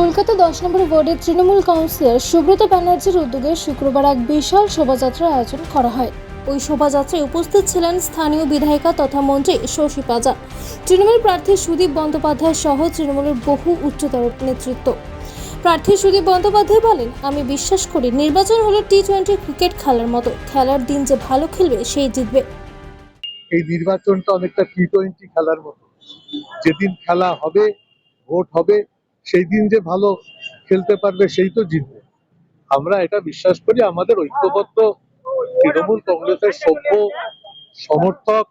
কলকাতা দশ নম্বর ওয়ার্ডের তৃণমূল কাউন্সিলর সুব্রত ব্যানার্জির উদ্যোগে শুক্রবার এক বিশাল শোভাযাত্রার আয়োজন করা হয়। ওই শোভাযাত্রায় উপস্থিত ছিলেন স্থানীয় বিধায়িকা তথা মন্ত্রী শশী পাজা। তৃণমূল প্রার্থী সুদীপ বন্দ্যোপাধ্যায় সহ তৃণমূলের বহু উচ্চতর নেতৃত্ব। প্রার্থী সুদীপ বন্দ্যোপাধ্যায় বলেন, আমি বিশ্বাস করি নির্বাচন হলো টি টোয়েন্টি ক্রিকেট খেলার মতো। খেলার দিন যে ভালো খেলবে, সেই জিতবে। এই নির্বাচনটা অনেকটা টি টোয়েন্টি খেলার মতো। যেদিন খেলা হবে, ভোট হবে সেই দিন যে ভালো খেলতে পারবে সেই তো জিতবে। আমরা এটা বিশ্বাস করি, আমাদের ঐক্যবদ্ধ তৃণমূল কংগ্রেসের সভ্য সমর্থক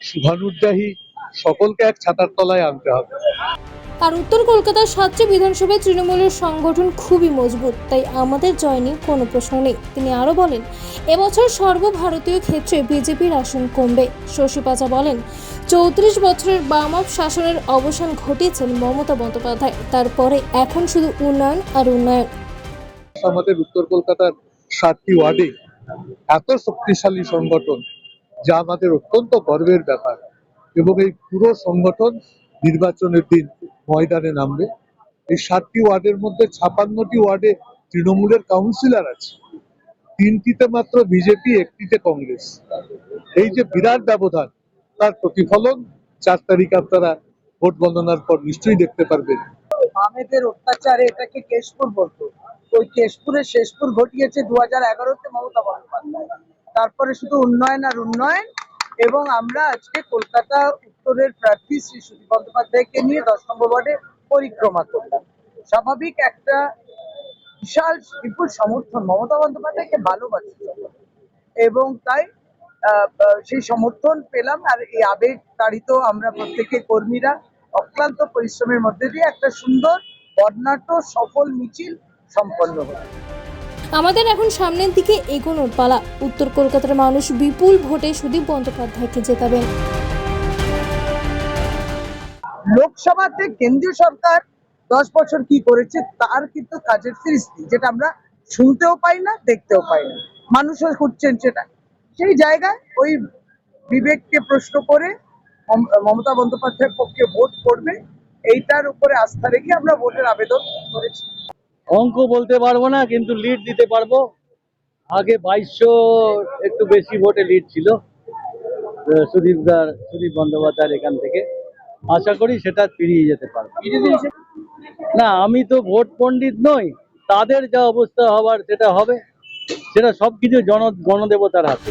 শুভানুদ্যাহী সকলকে এক ছাতার তলায় আনতে হবে। আর উত্তর কলকাতার সাতটি বিধানসভায় তৃণমূলের সংগঠন খুবই মজবুত, তাই আমাদের জয় নিয়ে কোনো প্রশ্ন নেই। তিনি আরও বলেন, এবছর সর্বভারতীয় ক্ষেত্রে বিজেপির আসন কমবে। শশী পাচা বলেন, চৌত্রিশ বছরের বাম অফ শাসনের অবসান ঘটিয়েছেন মমতা বন্দ্যোপাধ্যায়। তারপরে এখন শুধু উন্নয়ন আর উন্নয়ন। আমাদের উত্তর কলকাতার সাতটি ওয়ার্ডে এত শক্তিশালী সংগঠন, যা আমাদের অত্যন্ত গর্বের ব্যাপার। এবং এই পুরো সংগঠন নির্বাচনের দিন ময়দানে নামবে। এই সাতটি ওয়ার্ডের মধ্যে ছাপান্নটি ওয়ার্ডে তৃণমূলের কাউন্সিলর আছে। তিনটিতে মাত্র বিজেপি, একটিতে কংগ্রেস। এই যে বিরাট ব্যবধান, তার প্রতিফলন চার তারিখ আপনারা ভোট গণনার পর নিশ্চয়ই দেখতে পারবেন। বামেদের অত্যাচারে এটাকে কেশপুর বলতো ওই কেশপুরের শেষপুর ঘটিয়েছে দু হাজার এগারোতে মমতা বন্দ্যোপাধ্যায়। তারপরে শুধু উন্নয়ন আর উন্নয়ন এবং আমরা আজকে কলকাতা উত্তরের প্রার্থী শ্রী সুদীপ বন্দ্যোপাধ্যায়কে নিয়ে দশ নম্বর ওয়ার্ডে পরিক্রমা করলাম। স্বাভাবিক একটা বিশাল বিপুল সমর্থন মমতা বন্দ্যোপাধ্যায়কে ভালোবাসে এবং তাই সেই সমর্থন পেলাম আর এই আবেগ তাড়িত আমরা প্রত্যেকে কর্মীরা অক্লান্ত পরিশ্রমের মধ্যে দিয়ে একটা সুন্দর বর্ণাঢ্য, সফল মিছিল সম্পন্ন হলো। আমাদের এখন সামনের দিকে এগোনোর পালা। উত্তর কলকাতার মানুষ বিপুল ভোটে সুদীপ বন্দ্যোপাধ্যায়কে জেতাবেন। লোকসভাতে কেন্দ্রীয় সরকার দশ বছর কি করেছে তার কিন্তু কাজের ফিরিস্তি যেটা আমরা শুনতেও পাই না দেখতেও পাই না। মানুষও খুঁজছেন সেটা। সেই জায়গায় ওই বিবেককে প্রশ্ন করে মম- মমতা বন্দ্যোপাধ্যায়ের পক্ষে ভোট করবে এইটার উপরে আস্থা রেখে আমরা ভোটের আবেদন করেছি। অঙ্ক বলতে পারব না কিন্তু লিড দিতে পারব। আগে বাইশশো একটু বেশি ভোটে লিড ছিল আহ, সুদীপ দার সুদীপ বন্দ্যোপাধ্যায়ের এখান থেকে। আশা করি সেটা ফিরিয়ে যেতে পারবে। না, আমি তো ভোট পণ্ডিত নই, তাদের যা অবস্থা হবার সেটা হবে, সেটা সবকিছু জন গণদেবতার হাতে।